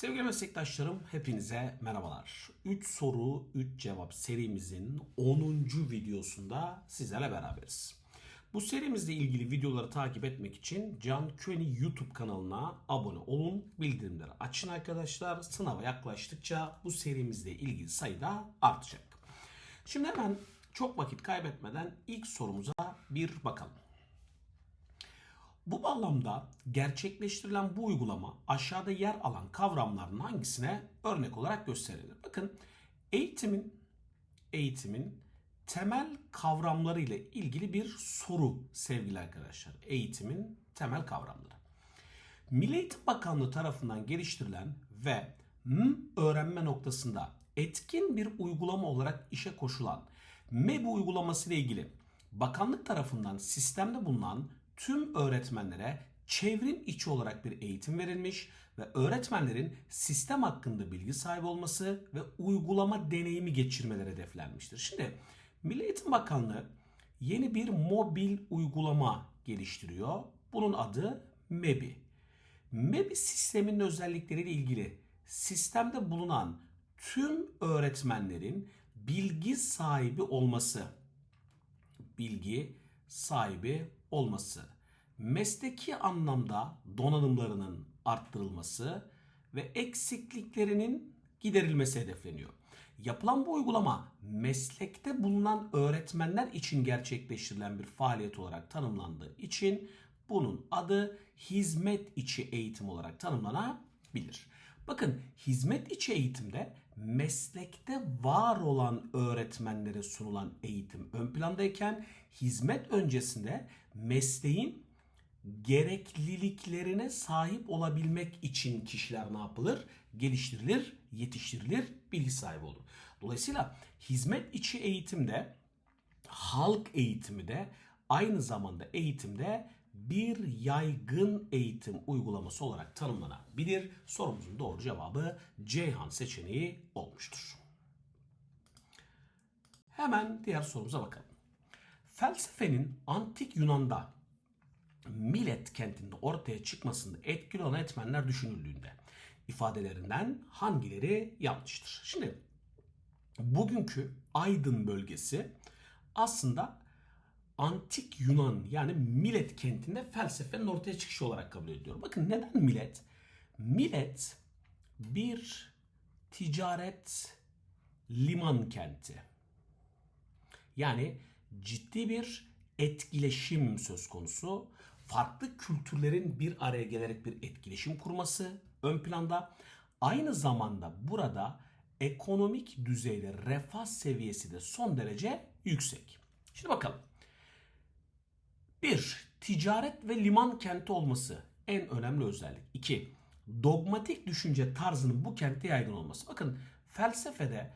Sevgili meslektaşlarım hepinize merhabalar. 3 soru 3 cevap serimizin 10. videosunda sizlerle beraberiz. Bu serimizle ilgili videoları takip etmek için Can Köni YouTube kanalına abone olun. Bildirimleri açın arkadaşlar. Sınava yaklaştıkça bu serimizle ilgili sayı da artacak. Şimdi hemen çok vakit kaybetmeden ilk sorumuza bir bakalım. Bu bağlamda gerçekleştirilen bu uygulama aşağıda yer alan kavramların hangisine örnek olarak gösterilir? Bakın eğitimin eğitimin temel kavramları ile ilgili bir soru sevgili arkadaşlar. Eğitimin temel kavramları. Milli Eğitim Bakanlığı tarafından geliştirilen ve M öğrenme noktasında etkin bir uygulama olarak işe koşulan MEB uygulaması ile ilgili bakanlık tarafından sistemde bulunan tüm öğretmenlere çevrim içi olarak bir eğitim verilmiş ve öğretmenlerin sistem hakkında bilgi sahibi olması ve uygulama deneyimi geçirmeleri hedeflenmiştir. Şimdi Milli Eğitim Bakanlığı yeni bir mobil uygulama geliştiriyor. Bunun adı MEBI. MEBI sisteminin özellikleriyle ilgili sistemde bulunan tüm öğretmenlerin bilgi sahibi olması, bilgi sahibi olması, mesleki anlamda donanımlarının arttırılması ve eksikliklerinin giderilmesi hedefleniyor. Yapılan bu uygulama meslekte bulunan öğretmenler için gerçekleştirilen bir faaliyet olarak tanımlandığı için bunun adı hizmet içi eğitim olarak tanımlanabilir. Bakın hizmet içi eğitimde meslekte var olan öğretmenlere sunulan eğitim ön plandayken hizmet öncesinde mesleğin gerekliliklerine sahip olabilmek için kişiler ne yapılır? Geliştirilir, yetiştirilir, bilgi sahibi olur. Dolayısıyla hizmet içi eğitimde halk eğitimi de aynı zamanda eğitimde bir yaygın eğitim uygulaması olarak tanımlanabilir. Sorumuzun doğru cevabı Ceyhan seçeneği olmuştur. Hemen diğer sorumuza bakalım. Felsefenin antik Yunan'da Milet kentinde ortaya çıkmasında etkili olan etmenler düşünüldüğünde ifadelerinden hangileri yanlıştır? Şimdi bugünkü Aydın bölgesi aslında antik Yunan yani Milet kentinde felsefenin ortaya çıkışı olarak kabul ediliyor. Bakın neden Milet? Milet bir ticaret liman kenti. Yani ciddi bir etkileşim söz konusu. Farklı kültürlerin bir araya gelerek bir etkileşim kurması ön planda. Aynı zamanda burada ekonomik düzeyde refah seviyesi de son derece yüksek. Şimdi bakalım. Bir, ticaret ve liman kenti olması en önemli özellik. İki, dogmatik düşünce tarzının bu kentte yaygın olması. Bakın felsefede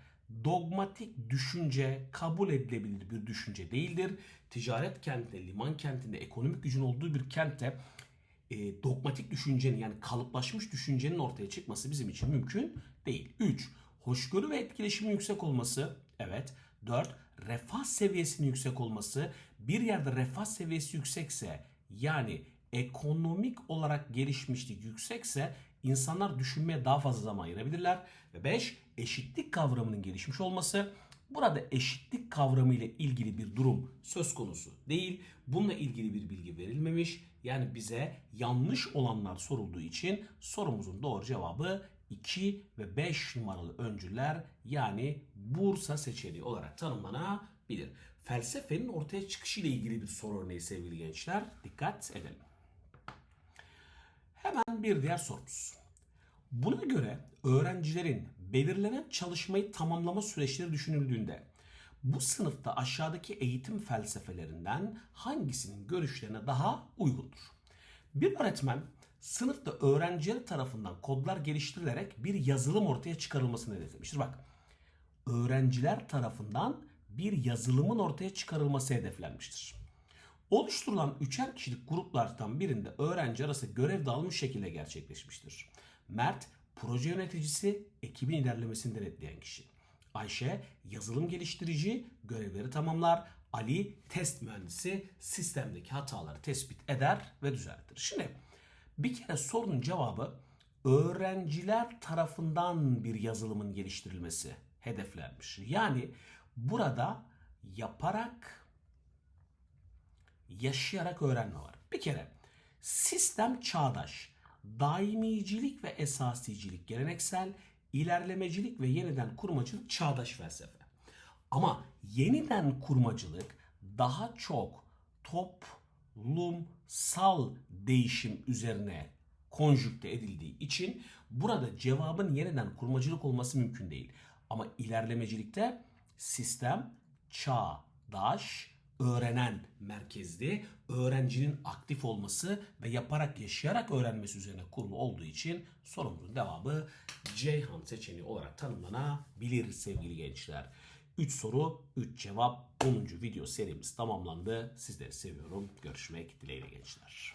dogmatik düşünce kabul edilebilir bir düşünce değildir. Ticaret kentinde, liman kentinde, ekonomik gücün olduğu bir kentte e, dogmatik düşüncenin yani kalıplaşmış düşüncenin ortaya çıkması bizim için mümkün değil. 3. Hoşgörü ve etkileşimin yüksek olması. Evet. 4. Refah seviyesinin yüksek olması. Bir yerde refah seviyesi yüksekse yani ekonomik olarak gelişmişlik yüksekse insanlar düşünmeye daha fazla zaman ayırabilirler. Ve 5. Eşitlik kavramının gelişmiş olması. Burada eşitlik kavramı ile ilgili bir durum söz konusu değil. Bununla ilgili bir bilgi verilmemiş. Yani bize yanlış olanlar sorulduğu için sorumuzun doğru cevabı 2 ve 5 numaralı öncüler yani Bursa seçeneği olarak tanımlanabilir. Felsefenin ortaya çıkışı ile ilgili bir soru örneği sevgili gençler. Dikkat edelim. Hemen bir diğer sorumuz. Buna göre öğrencilerin belirlenen çalışmayı tamamlama süreçleri düşünüldüğünde bu sınıfta aşağıdaki eğitim felsefelerinden hangisinin görüşlerine daha uygundur? Bir öğretmen sınıfta öğrenciler tarafından kodlar geliştirilerek bir yazılım ortaya çıkarılmasını hedeflemiştir. Bak, öğrenciler tarafından bir yazılımın ortaya çıkarılması hedeflenmiştir. Oluşturulan üçer kişilik gruplardan birinde öğrenci arası görev dağılmış şekilde gerçekleşmiştir. Mert proje yöneticisi, ekibin ilerlemesini denetleyen kişi. Ayşe yazılım geliştirici, görevleri tamamlar. Ali test mühendisi, sistemdeki hataları tespit eder ve düzeltir. Şimdi bir kere sorunun cevabı öğrenciler tarafından bir yazılımın geliştirilmesi hedeflenmiş. Yani burada yaparak yaşayarak öğrenme var. Bir kere sistem çağdaş, daimicilik ve esasicilik geleneksel, ilerlemecilik ve yeniden kurmacılık çağdaş felsefe. Ama yeniden kurmacılık daha çok toplumsal değişim üzerine konjükte edildiği için burada cevabın yeniden kurmacılık olması mümkün değil. Ama ilerlemecilikte sistem çağdaş, öğrenen merkezli, öğrencinin aktif olması ve yaparak yaşayarak öğrenmesi üzerine kurulu olduğu için sorumuzun cevabı Ceyhan seçeneği olarak tanımlanabilir sevgili gençler. 3 soru, 3 cevap. 10. video serimiz tamamlandı. Sizleri seviyorum. Görüşmek dileğiyle gençler.